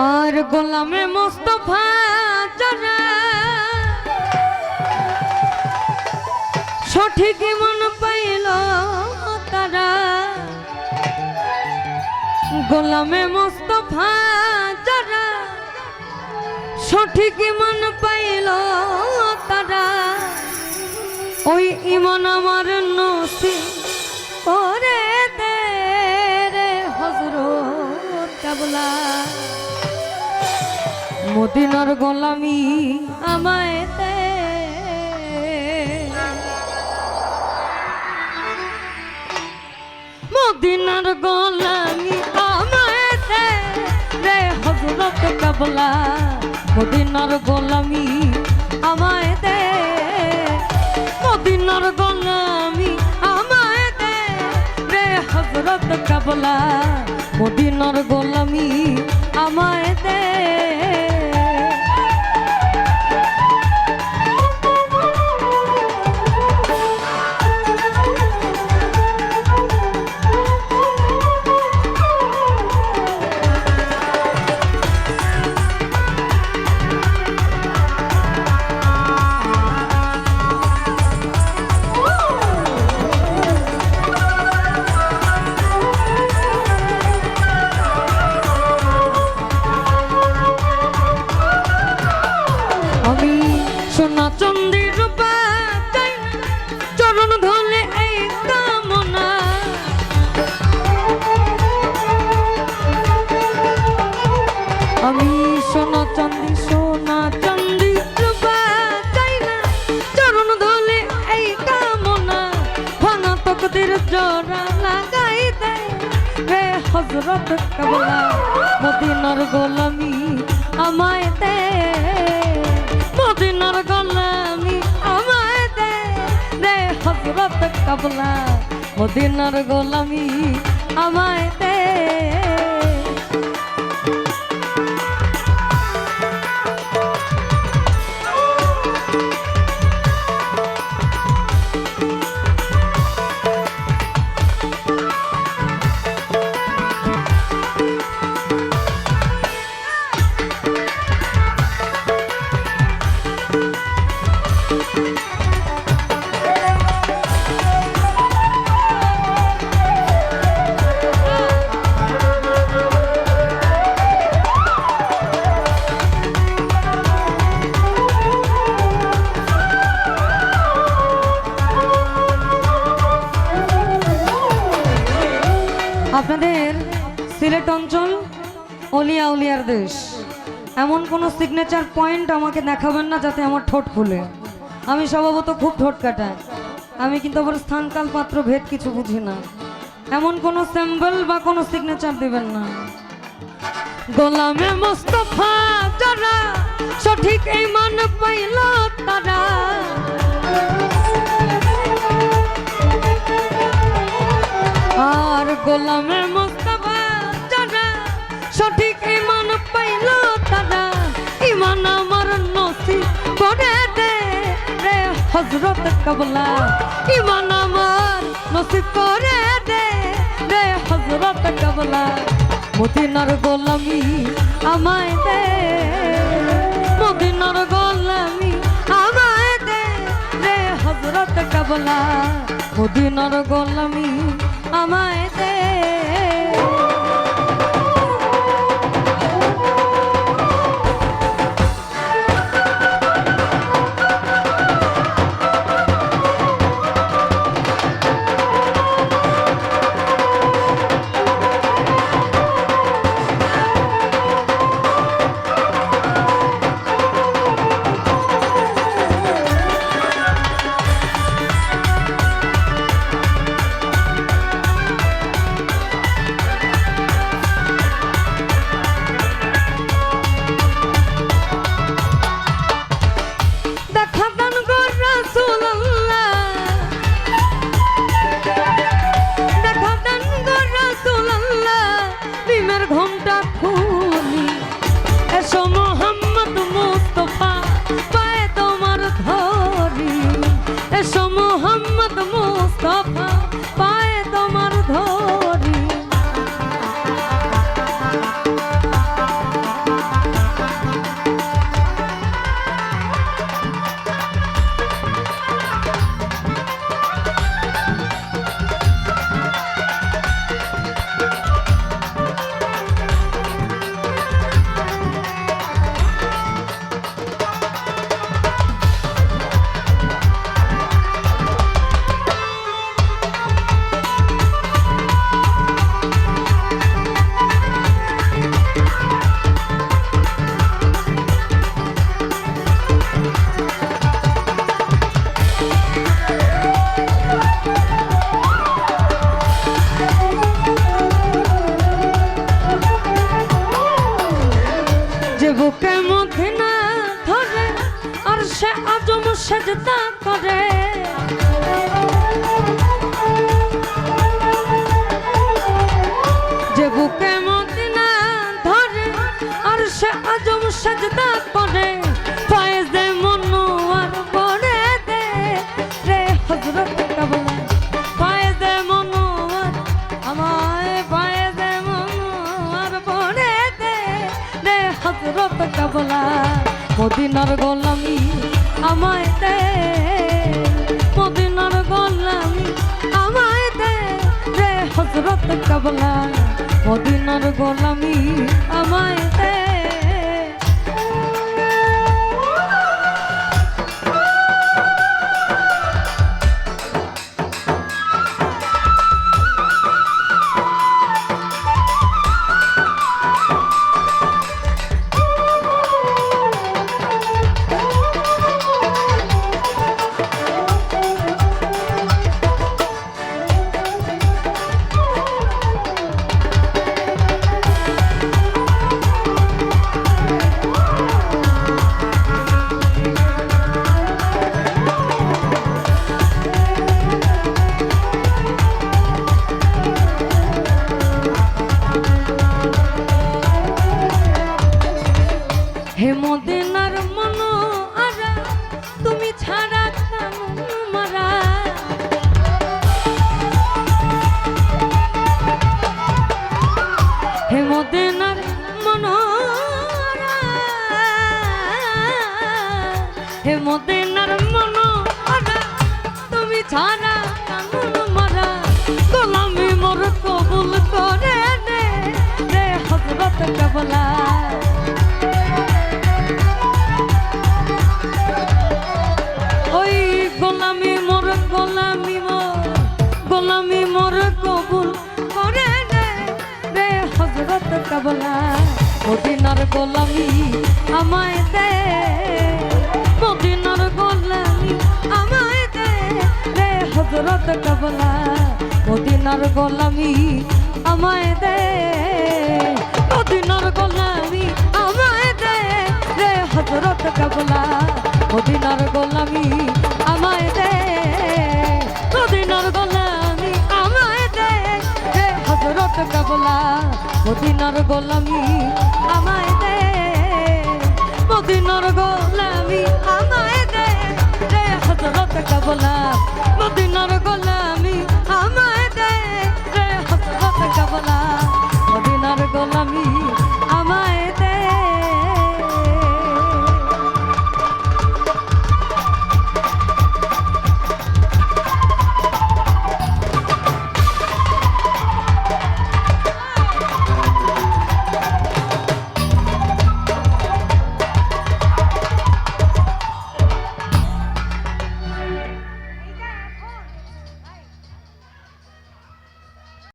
আর গোলামে মোস্তফা যারা সঠিক মন পাইল তারা। গোলামে মোস্তফা যারা সঠিক মন পাইল তারা। ওই ইমন আমার মদিনার গোলামি আমায় মদিনার গোলামি আমায় হজরত কাবলা, মদিনার গোলামি আমায় দে। মদিনার গোলামি আমায় দে। রে হজরত কাবলা, মদিনার গোলামি আমায় দে। কাবলা মদিনার গোলামি আমায় দে। মদিনার গোলামি আমায় দে। রে হজরত কাবলা, মদিনার গোলামি আমায় দে। আপনাদের সিলেট অঞ্চল অলিয়া উলিয়ার দেশ। এমন কোনো সিগনেচার পয়েন্ট আমাকে দেখাবেন না যাতে আমার ঠোঁট খুলে। আমি স্বভাবত খুব ঠোঁট কাটাই আমি কিন্তু আবার স্থানকাল পাত্র ভেদ কিছু বুঝি না। এমন কোনো স্যাম্বল বা কোনো সিগনেচার দিবেন না। গোলামে মোস্তফা যারা সঠিক এই মান পাইল তারা। আর গোলামে মোস্তফা যারা সঠিক ইমান পাইল তারা। ইমান আমার নসি করে দে রে হজরত কবলা। ইমান আমার নসি করে দে রে হজরত কবলা। মদিনার গোলামি আমায় দে। মদিনার গোলামি আমায় দে রে হজরত কবলা। মদিনার গোলামি আমায় দে। মোহাম্মদ মুস্তাফা। বুকে না ধরে, আর সে আজম সেজদা করে। যে বুকের মধ্যে না ধরে, আর সে আজম সেজদা করে। মদিনার গোলামি আমায় দে, মদিনার গোলামি আমায় দে রে হজরত কবলা। মদিনার গোলামি আমায় দে। মদিনার মন হে মদিনার মন তুমি ছাড়া কানুন মারা। গোলামি মোর কবুল করে রে হজরত কবলা। কাবলা মদিনার গোলামি আমায় দে। মদিনার গোলামি আমায় দে রে হজরত কাবলা, মদিনার গোলামি আমায় দে। মদিনার গোলামি আমায় দে রে হজরত কাবলা, মদিনার গোলামি আমায় দে। মদিনার গোলামি আমায় দে রে হজরত কাবলা। মদিনার গোলামি আমায় দে মদিনার গোলামি আমায় দে। রে হজরত কাবলা মদিনার